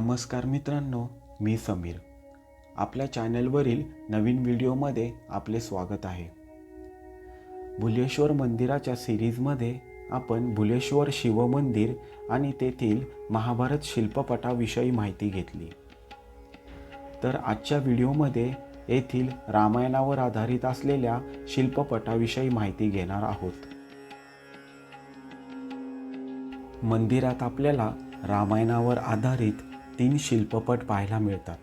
नमस्कार मित्रांनो मी समीर. आपल्या चॅनलवरील नवीन व्हिडिओमध्ये आपले स्वागत आहे. भुलेश्वर मंदिराच्या सिरीजमध्ये आपण भुलेश्वर शिवमंदिर आणि तेथील महाभारत शिल्पपटाविषयी माहिती घेतली. तर आजच्या व्हिडिओमध्ये येथील रामायणावर आधारित असलेल्या शिल्पपटाविषयी माहिती घेणार आहोत. मंदिरात आपल्याला रामायणावर आधारित तीन शिल्पपट पाहायला मिळतात.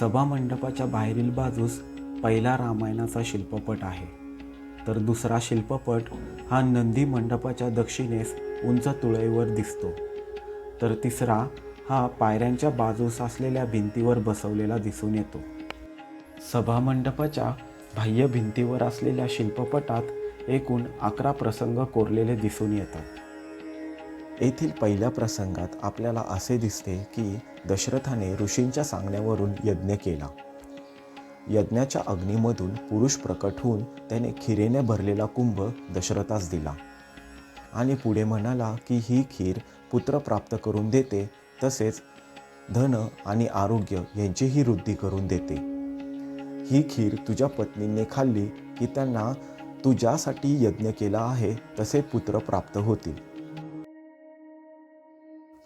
सभामंडपाच्या बाहेरील बाजूस पहिला रामायणाचा शिल्पपट आहे. तर दुसरा शिल्पपट हा नंदी मंडपाच्या दक्षिणेस उंच तुळईवर दिसतो. तर तिसरा हा पायऱ्यांच्या बाजूस असलेल्या भिंतीवर बसवलेला दिसून येतो. सभामंडपाच्या बाह्य भिंतीवर असलेल्या शिल्पपटात एकूण अकरा प्रसंग कोरलेले दिसून येतात. येथील पहिल्या प्रसंगात आपल्याला असे दिसते की दशरथाने ऋषींच्या सांगण्यावरून यज्ञ केला. यज्ञाच्या अग्नीमधून पुरुष प्रकट होऊन त्याने खिरेने भरलेला कुंभ दशरथास दिला आणि पुढे म्हणाला की ही खीर पुत्र प्राप्त करून देते तसेच धन आणि आरोग्य यांचीही वृद्धी करून देते. ही खीर तुझ्या पत्नीने खाल्ली की त्यांना तू ज्यासाठी यज्ञ केला आहे तसे पुत्र प्राप्त होतील.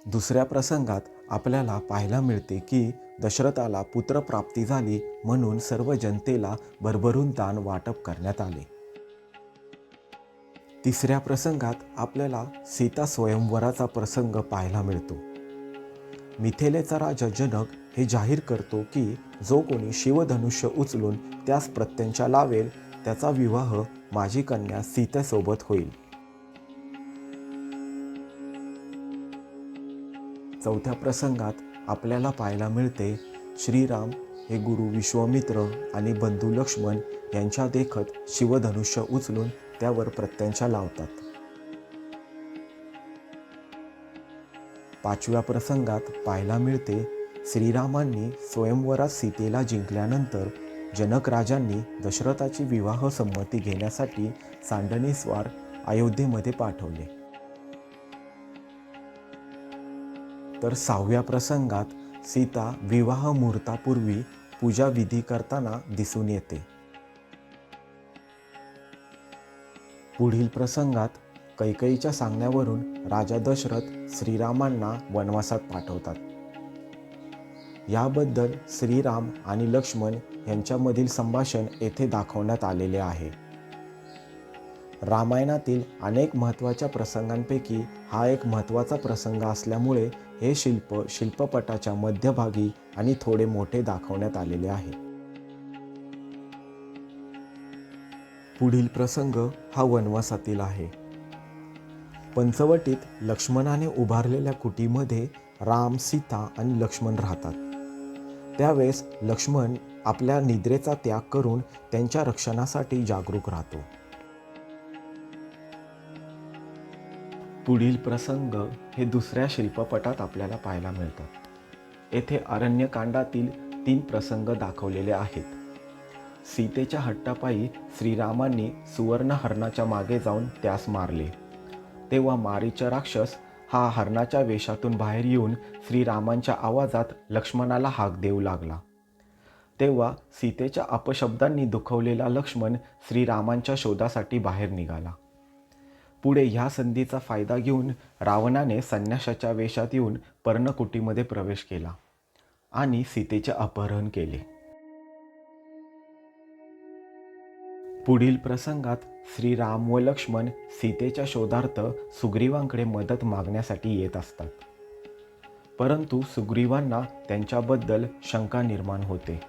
दुसऱ्या प्रसंगात आपल्याला पाहायला मिळते की दशरथाला पुत्रप्राप्ती झाली म्हणून सर्व जनतेला भरभरून दान वाटप करण्यात आले. तिसऱ्या प्रसंगात आपल्याला सीता स्वयंवराचा प्रसंग पाहायला मिळतो. मिथेलेचा राजा जनक हे जाहीर करतो की जो कोणी शिवधनुष्य उचलून त्यास प्रत्यंचा लावेल त्याचा विवाह माझी कन्या सीतेसोबत होईल. चौथ्या प्रसंगात आपल्याला पाहायला मिळते श्रीराम हे गुरु विश्वामित्र आणि बंधू लक्ष्मण यांच्या देखत शिवधनुष्य उचलून त्यावर प्रत्यंचा लावतात. पाचव्या प्रसंगात पाहायला मिळते श्रीरामांनी स्वयंवरात सीतेला जिंकल्यानंतर जनक राजांनी दशरथाची विवाह संमती घेण्यासाठी सांडणीस्वार अयोध्येमध्ये पाठवले. तर सहाव्या प्रसंगात सीता विवाह मुहूर्तापूर्वी पूजा विधी करताना दिसून येते. पुढील प्रसंगात कैकईच्या सांगण्यावरून राजा दशरथ श्रीरामांना वनवासात पाठवतात. याबद्दल श्रीराम आणि लक्ष्मण यांच्यामधील संभाषण येथे दाखवण्यात आलेले आहे. रामायणातील अनेक महत्त्वाच्या प्रसंगांपैकी हा एक महत्त्वाचा प्रसंग असल्यामुळे हे शिल्प शिल्पपटाच्या मध्यभागी आणि थोडे मोठे दाखवण्यात आलेले आहे. पुढील प्रसंग हा वनवासातील आहे. पंचवटीत लक्ष्मणाने उभारलेल्या कुटीमध्ये राम सीता आणि लक्ष्मण राहतात. त्यावेळेस लक्ष्मण आपल्या निद्रेचा त्याग करून त्यांच्या रक्षणासाठी जागरूक राहतो. पुढील प्रसंग हे दुसऱ्या शिल्पपटात आपल्याला पाहायला मिळतात. येथे अरण्यकांडातील तीन प्रसंग दाखवलेले आहेत. सीतेच्या हट्टापायी श्रीरामांनी सुवर्ण हरणाच्या मागे जाऊन त्यास मारले. तेव्हा मारीचा राक्षस हा हरणाच्या वेशातून बाहेर येऊन श्रीरामांच्या आवाजात लक्ष्मणाला हाक देऊ लागला. तेव्हा सीतेच्या अपशब्दांनी दुखवलेला लक्ष्मण श्रीरामांच्या शोधासाठी बाहेर निघाला. पुढे ह्या संधीचा फायदा घेऊन रावणाने संन्याशाच्या वेशात येऊन पर्णकुटीमध्ये प्रवेश केला आणि सीतेचे अपहरण केले. पुढील प्रसंगात श्रीराम व लक्ष्मण सीतेच्या शोधार्थ सुग्रीवांकडे मदत मागण्यासाठी येत असतात. परंतु सुग्रीवांना त्यांच्याबद्दल शंका निर्माण होते.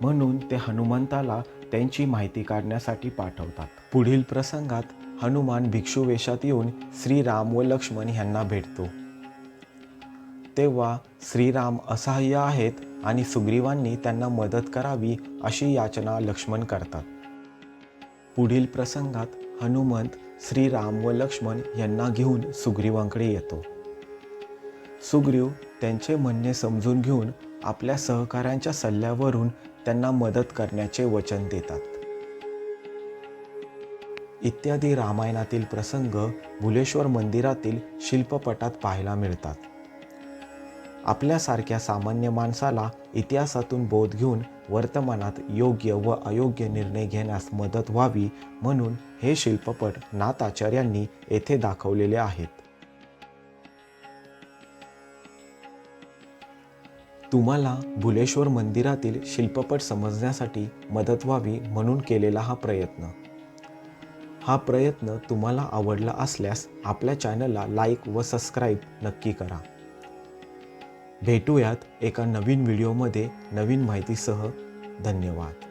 म्हणून ते हनुमंताला त्यांची माहिती काढण्यासाठी पाठवतात. पुढील प्रसंगात हनुमान भिक्षू वेशात येऊन श्रीराम व लक्ष्मण यांना भेटतो. तेव्हा श्रीराम असहाय्य आहेत आणि सुग्रीवांनी त्यांना मदत करावी अशी याचना लक्ष्मण करतात. पुढील प्रसंगात हनुमंत श्रीराम व लक्ष्मण यांना घेऊन सुग्रीवांकडे येतो. सुग्रीव त्यांचे म्हणणे समजून घेऊन आपल्या सहकाऱ्यांच्या सल्ल्यावरून त्यांना मदत करण्याचे वचन देतात. इत्यादी रामायणातील प्रसंग भुलेश्वर मंदिरातील शिल्पपटात पाहायला मिळतात. आपल्यासारख्या सामान्य माणसाला इतिहासातून बोध घेऊन वर्तमानात योग्य व अयोग्य निर्णय घेण्यास मदत व्हावी म्हणून हे शिल्पपट नाथाचार्यांनी येथे दाखवलेले आहेत. तुम्हाला भुलेश्वर मंदिरातील शिल्पपट समजण्यासाठी मदत व्हावी म्हणून केलेला हा प्रयत्न. हा प्रयत्न तुम्हाला आवडला असल्यास आपल्या चॅनलला लाईक व सबस्क्राईब नक्की करा. भेटूयात एका नवीन व्हिडिओमध्ये नवीन माहितीसह. धन्यवाद.